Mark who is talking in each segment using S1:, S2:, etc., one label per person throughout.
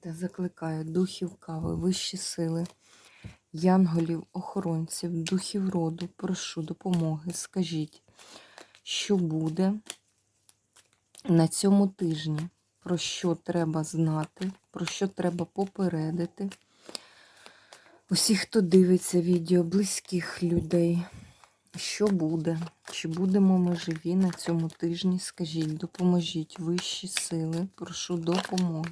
S1: Та закликаю духів кави, вищі сили, янголів, охоронців, духів роду, прошу допомоги. Скажіть, що буде на цьому тижні, про що треба знати, про що треба попередити. Усі, хто дивиться відео, близьких людей, що буде? Чи будемо ми живі на цьому тижні? Скажіть, допоможіть вищі сили, прошу допомоги.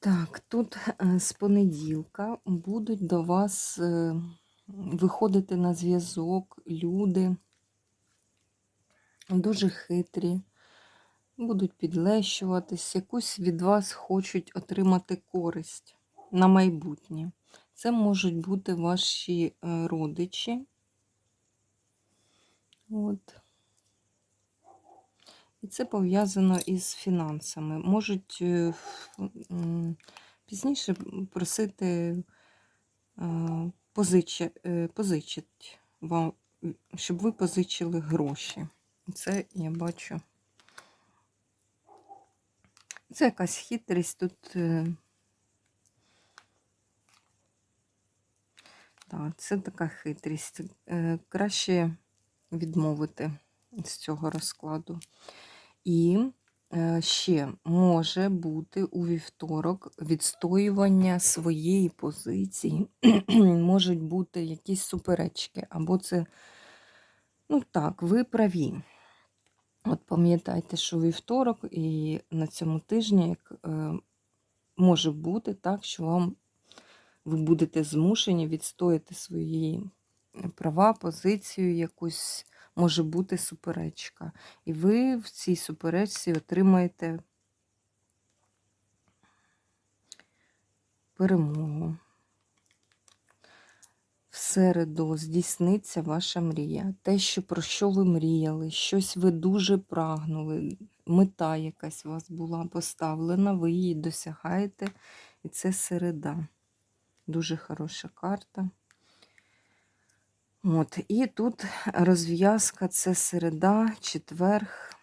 S1: Так, тут е, з понеділка будуть до вас е, виходити на зв'язок люди дуже хитрі, будуть підлещуватись, якусь від вас хочуть отримати користь на майбутнє. Це можуть бути ваші е, родичі. От. І це пов'язано із фінансами. Можуть е, пізніше просити е, е, позичить вам, щоб ви позичили гроші. Це я бачу. Це якась хитрість тут. е, Так, це така хитрість. Е, Краще відмовити з цього розкладу. І е, ще може бути у вівторок відстоювання своєї позиції. Можуть бути якісь суперечки, або це, ну так, ви праві. От пам'ятайте, що вівторок і на цьому тижні як, е, може бути так, що вам ви будете змушені відстояти свої права, позицію якусь, може бути суперечка. І ви в цій суперечці отримаєте перемогу. В середу здійсниться ваша мрія. Те, що про що ви мріяли, щось ви дуже прагнули, мета якась у вас була поставлена, ви її досягаєте, і це середа. Дуже хороша карта. От, і тут розв'язка це середа, четверг.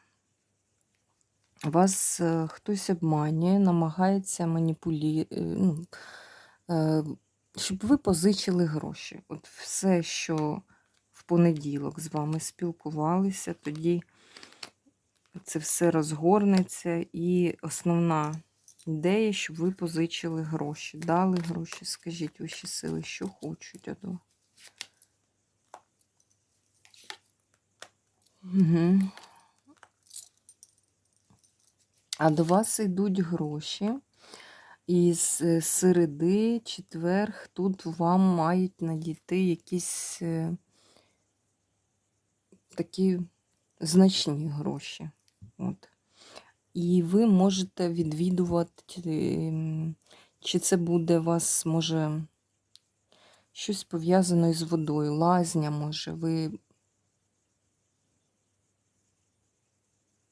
S1: Вас е, хтось обманює, намагається маніпулювати, ну, е, щоб ви позичили гроші. От все, що в понеділок з вами спілкувалися, тоді це все розгорнеться. І основна ідея, щоб ви позичили гроші. Дали гроші, скажіть ваші сили, що хочуть. Угу. А до вас йдуть гроші. І з е, середи, четверг, тут вам мають надійти якісь е, такі значні гроші. От. І ви можете відвідувати, ем, чи це буде вас, може, щось пов'язане з водою, лазня, може, ви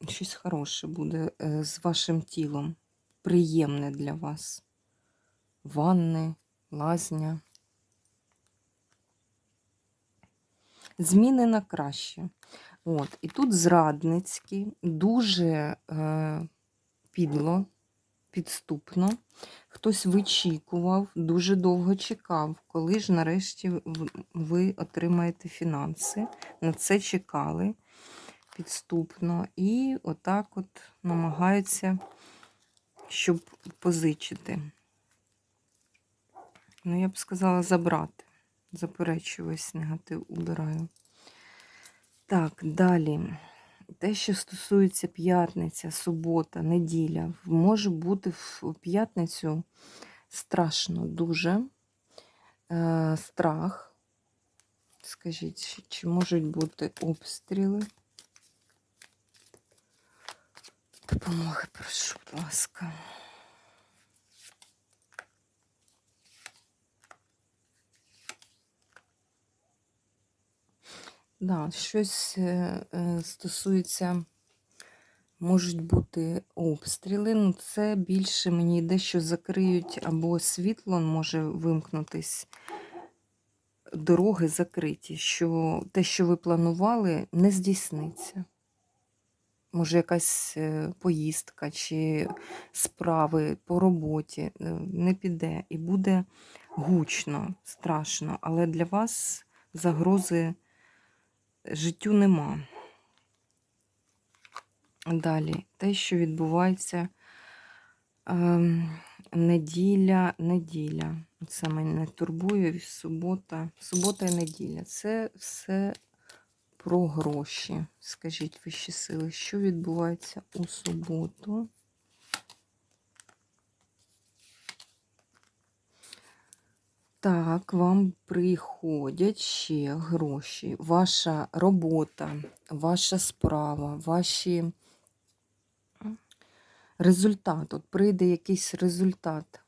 S1: щось хороше буде е, з вашим тілом, приємне для вас. Ванни, лазня. Зміни на краще. От, і тут зрадницькі, дуже е, підло, підступно. Хтось вичікував, дуже довго чекав, коли ж нарешті ви отримаєте фінанси. На це чекали підступно. І отак от намагаються щоб позичити. Ну, я б сказала, забрати. Заперечую весь негатив убираю. Так, далі. Те, що стосується п'ятниця, субота, неділя, може бути в п'ятницю страшно дуже. Е, страх. Скажіть, чи можуть бути обстріли? Допомоги, прошу, будь ласка. Да, щось е, е, стосується, можуть бути обстріли. Ну, це більше мені йде, що закриють або світло може вимкнутись, дороги закриті, що те, що ви планували, не здійсниться. Може, якась е, поїздка чи справи по роботі е, не піде і буде гучно, страшно, але для вас загрози життю нема. Далі, те, що відбувається ем, неділя, неділя. Це мене турбує субота. Субота і неділя. Це все про гроші. Скажіть вищі сили, що відбувається у суботу? Так, вам приходять ще гроші. Ваша робота, ваша справа, ваші результат. От прийде якийсь результат.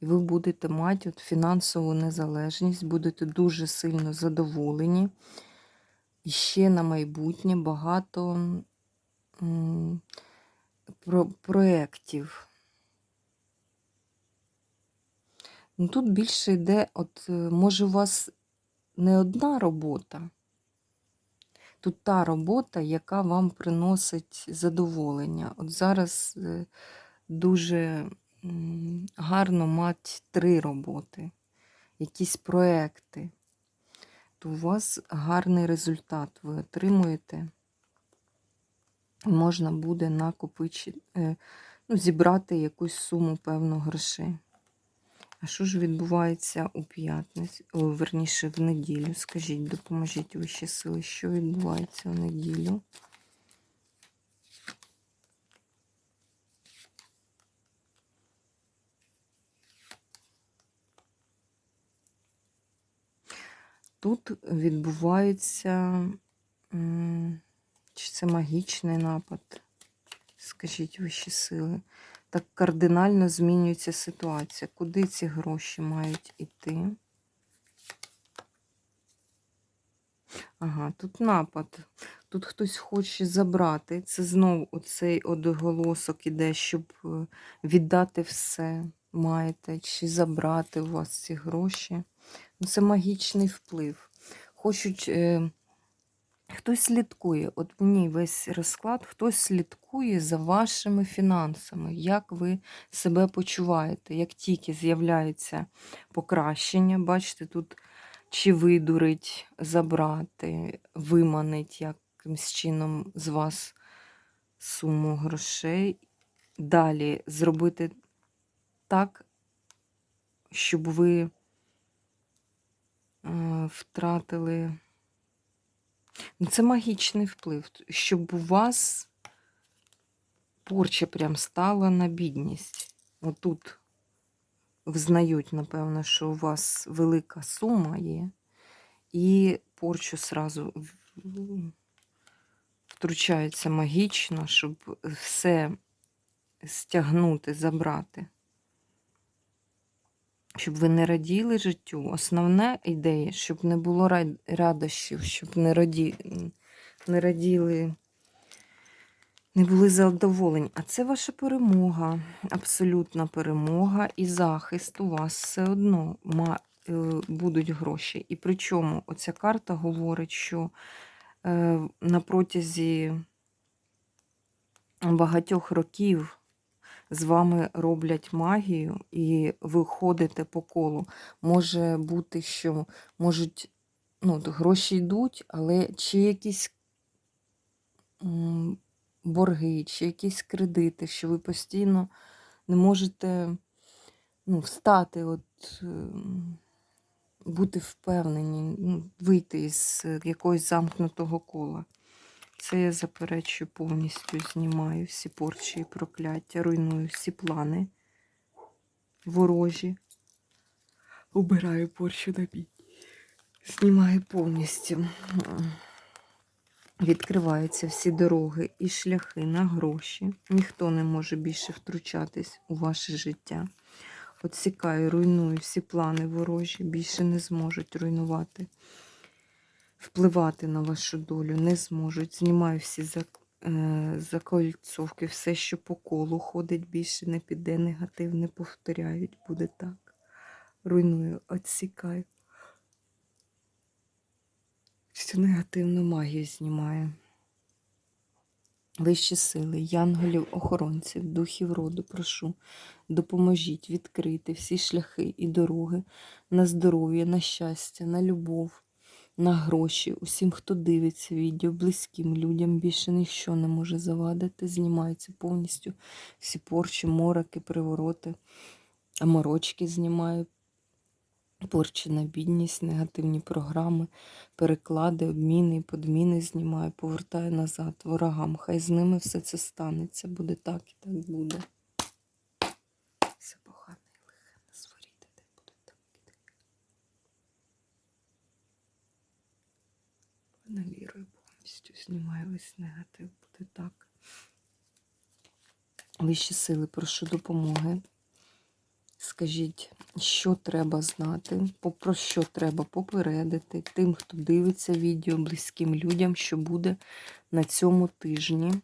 S1: І ви будете мати от фінансову незалежність, будете дуже сильно задоволені. І ще на майбутнє багато про, проєктів. Ну, тут більше йде, от, е, може, у вас не одна робота. Тут та робота, яка вам приносить задоволення. От зараз е, дуже гарно мати три роботи, якісь проекти. То у вас гарний результат ви отримуєте. Можна буде накопичити, е, ну, зібрати якусь суму певну грошей. А що ж відбувається у п'ятницю, верніше в неділю? Скажіть, допоможіть вищі сили, що відбувається у неділю? Тут відбувається, чи це магічний напад? Скажіть вищі сили. Так кардинально змінюється ситуація. Куди ці гроші мають іти? Ага, тут напад. Тут хтось хоче забрати. Це знову оцей одоголосок іде, щоб е, віддати все маєте, чи забрати у вас ці гроші. Це магічний вплив. Хочуть. Е, Хтось слідкує, от мені весь розклад, хтось слідкує за вашими фінансами, як ви себе почуваєте. Як тільки з'являється покращення, бачите, тут чи видурить, забрати, виманить якимсь чином з вас суму грошей. Далі зробити так, щоб ви втратили. Ну, Це магічний вплив, щоб у вас порча прям стала на бідність. Отут взнають, напевно, що у вас велика сума є, і порчу сразу втручається магічно, щоб все стягнути, забрати. Щоб ви не раділи життю. Основна ідея, щоб не було рад- радощів, щоб не, раді... не раділи, не були задоволені. А це ваша перемога, абсолютна перемога і захист у вас все одно е, будуть гроші. І причому оця карта говорить, що е, на протязі багатьох років з вами роблять магію і ви ходите по колу. Може бути, що можуть, ну, гроші йдуть, але чи якісь борги, чи якісь кредити, що ви постійно не можете ну, встати, от, ем, бути впевнені, ну, вийти е, якогось замкнутого кола. Це я заперечую повністю, знімаю всі порчі і прокляття, руйную всі плани ворожі. Убираю порчу на бій. Знімаю повністю. Відкриваються всі дороги і шляхи на гроші. Ніхто не може більше втручатись у ваше життя. Отсікаю, руйную всі плани ворожі, більше не зможуть руйнувати, впливати на вашу долю, не зможуть. Знімаю всі е, закольцовки, все, що по колу ходить, більше не піде, негатив не повторяють, буде так. Руйную, отсікаю. Всю негативну магію знімаю. Вищі сили, янголів, охоронців, духів роду, прошу, допоможіть відкрити всі шляхи і дороги на здоров'я, на щастя, на любов, на гроші. Усім, хто дивиться відео, близьким людям більше ніщо не може завадити. Знімаються повністю всі порчі, мороки, привороти, морочки знімаю. Порчі на бідність, негативні програми, переклади, обміни, і подміни знімаю, повертаю назад ворогам. Хай з ними все це станеться. Буде так і так буде. Все погане і лихе на зворіти, де буде так і так. Аналірую повністю, знімаю весь негатив, буде так. Вищі сили, прошу допомоги. Скажіть, що треба знати, про що треба попередити тим, хто дивиться відео близьким людям, що буде на цьому тижні.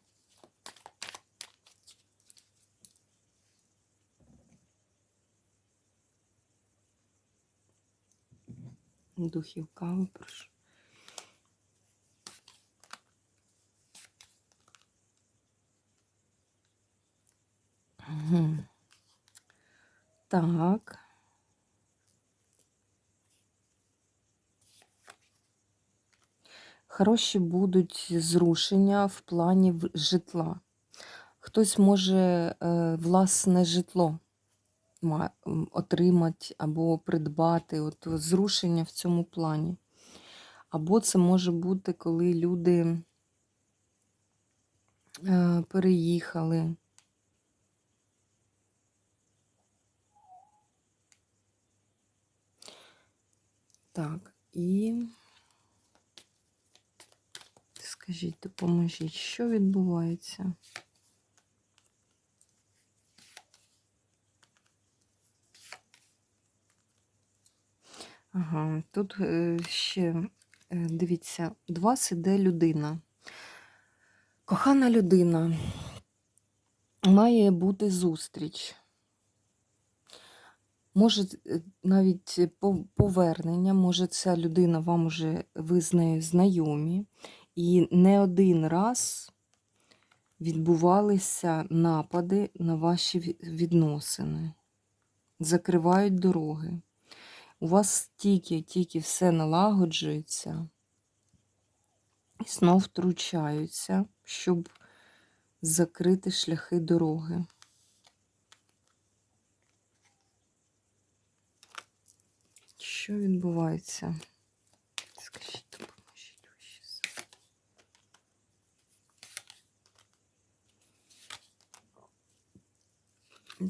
S1: Духів кави, прошу. Так. Хороші будуть зрушення в плані житла. Хтось може е, власне житло отримати або придбати, от зрушення в цьому плані. Або це може бути, коли люди е, переїхали. Так, і скажіть, допоможіть, що відбувається? Ага, тут е, ще е, дивіться, до вас іде людина. Кохана людина, має бути зустріч. Може, е, навіть повернення, може, ця людина вам уже ви з нею знайомі, і не один раз відбувалися напади на ваші відносини, закривають дороги. У вас тільки-тільки все налагоджується, і знов втручаються, щоб закрити шляхи дороги. Що відбувається? Скажіть, допоможіть ваші.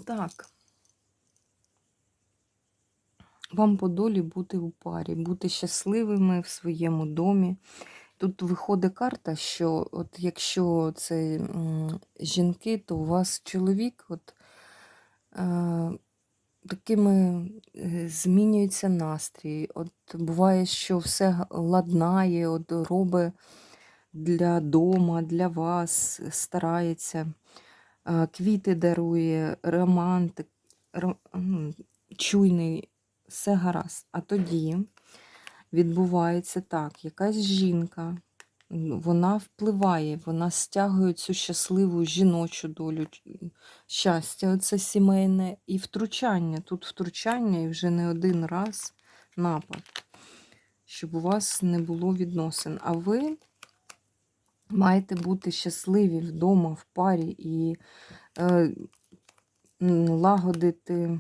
S1: Так. Вам по долі бути у парі, бути щасливими в своєму домі. Тут виходить карта, що от якщо це жінки, то у вас чоловік от, е, такими е, змінюється настрій. От буває, що все ладнає, от робить для дома, для вас, старається, е, квіти дарує, романтик, ро- чуйний, все гаразд. А тоді відбувається так, якась жінка, вона впливає, вона стягує цю щасливу жіночу долю, щастя, оце сімейне і втручання. Тут втручання і вже не один раз напад, щоб у вас не було відносин. А ви Маєте бути щасливі вдома, в парі і е, лагодити.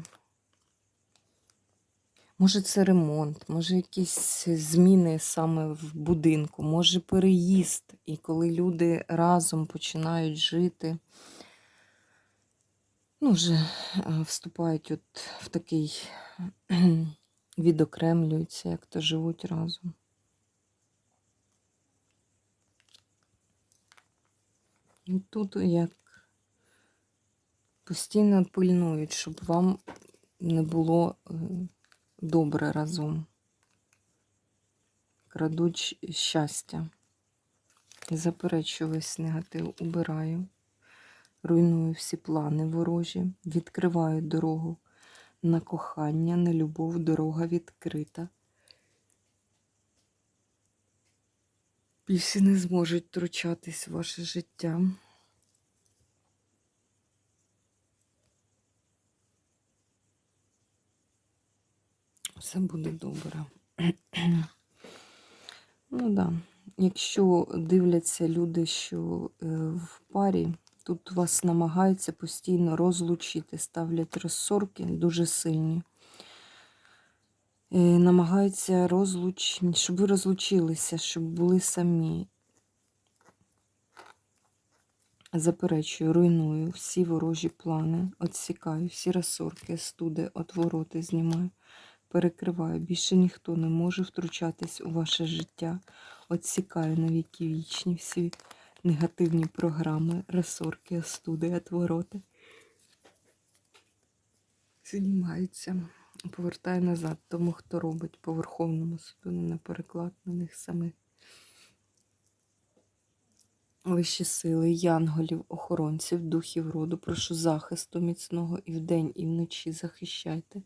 S1: Може, це ремонт, може якісь зміни саме в будинку, може переїзд. І коли люди разом починають жити, ну, вже е, вступають от в такий, відокремлюються, як то живуть разом. І тут як постійно пильнують, щоб вам не було е, добре разом. Крадуть щастя. Заперечую весь негатив, убираю, руйную всі плани ворожі, відкриваю дорогу на кохання, на любов, дорога відкрита. Більше не зможуть втручатись в ваше життя. Все буде добре. Ну да. Якщо дивляться люди, що е, в парі, тут вас намагаються постійно розлучити, ставлять розсорки дуже сильні. Е, намагаються розлуч... щоб ви розлучилися, щоб були самі. Заперечую, руйную всі ворожі плани, відсікаю всі розсорки, студи, отвороти знімаю, перекриваю. Більше ніхто не може втручатись у ваше життя. Отсікаю на віки вічні всі негативні програми, розсорки, остуди, отвороти. Знімаються. Повертаю назад тому, хто робить по Верховному суду, не на переклад на них самих. Вищі сили, янголів, охоронців, духів роду, прошу захисту міцного і вдень, і вночі захищайте.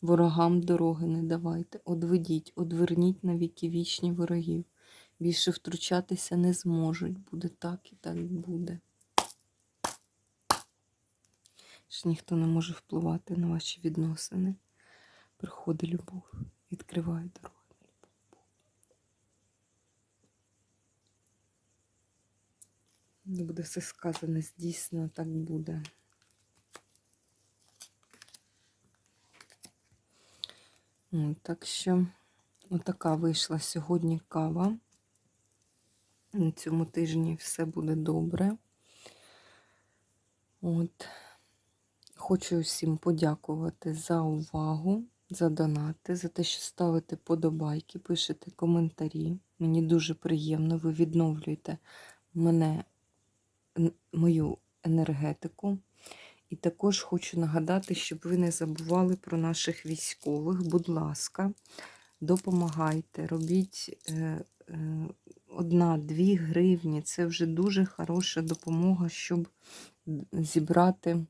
S1: Ворогам дороги не давайте. Одведіть, одверніть на віки вічні ворогів. Більше втручатися не зможуть. Буде так і так буде. Ж ніхто не може впливати на ваші відносини. Приходить любов, відкриває дорогу. Не буде все сказане, здійснено, так буде. Так що, отака вийшла сьогодні кава. На цьому тижні все буде добре. От. Хочу всім подякувати за увагу, за донати, за те, що ставите подобайки, пишете коментарі. Мені дуже приємно, ви відновлюєте мене, мою енергетику. І також хочу нагадати, щоб ви не забували про наших військових. Будь ласка, допомагайте, робіть е, е, одна-дві гривні. Це вже дуже хороша допомога, щоб зібрати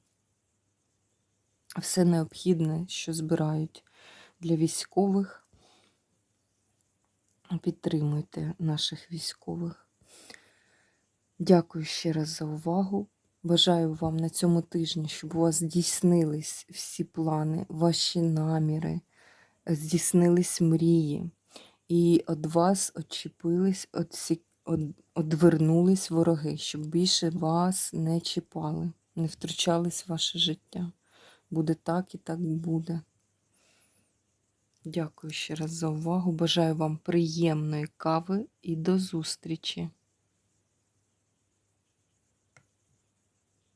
S1: все необхідне, що збирають для військових. Підтримуйте наших військових. Дякую ще раз за увагу. Бажаю вам на цьому тижні, щоб у вас здійснились всі плани, ваші наміри, здійснились мрії, і від вас очепились, отсі- од- одвернулись вороги, щоб більше вас не чіпали, не втручались в ваше життя. Буде так і так буде. Дякую ще раз за увагу. Бажаю вам приємної кави і до зустрічі!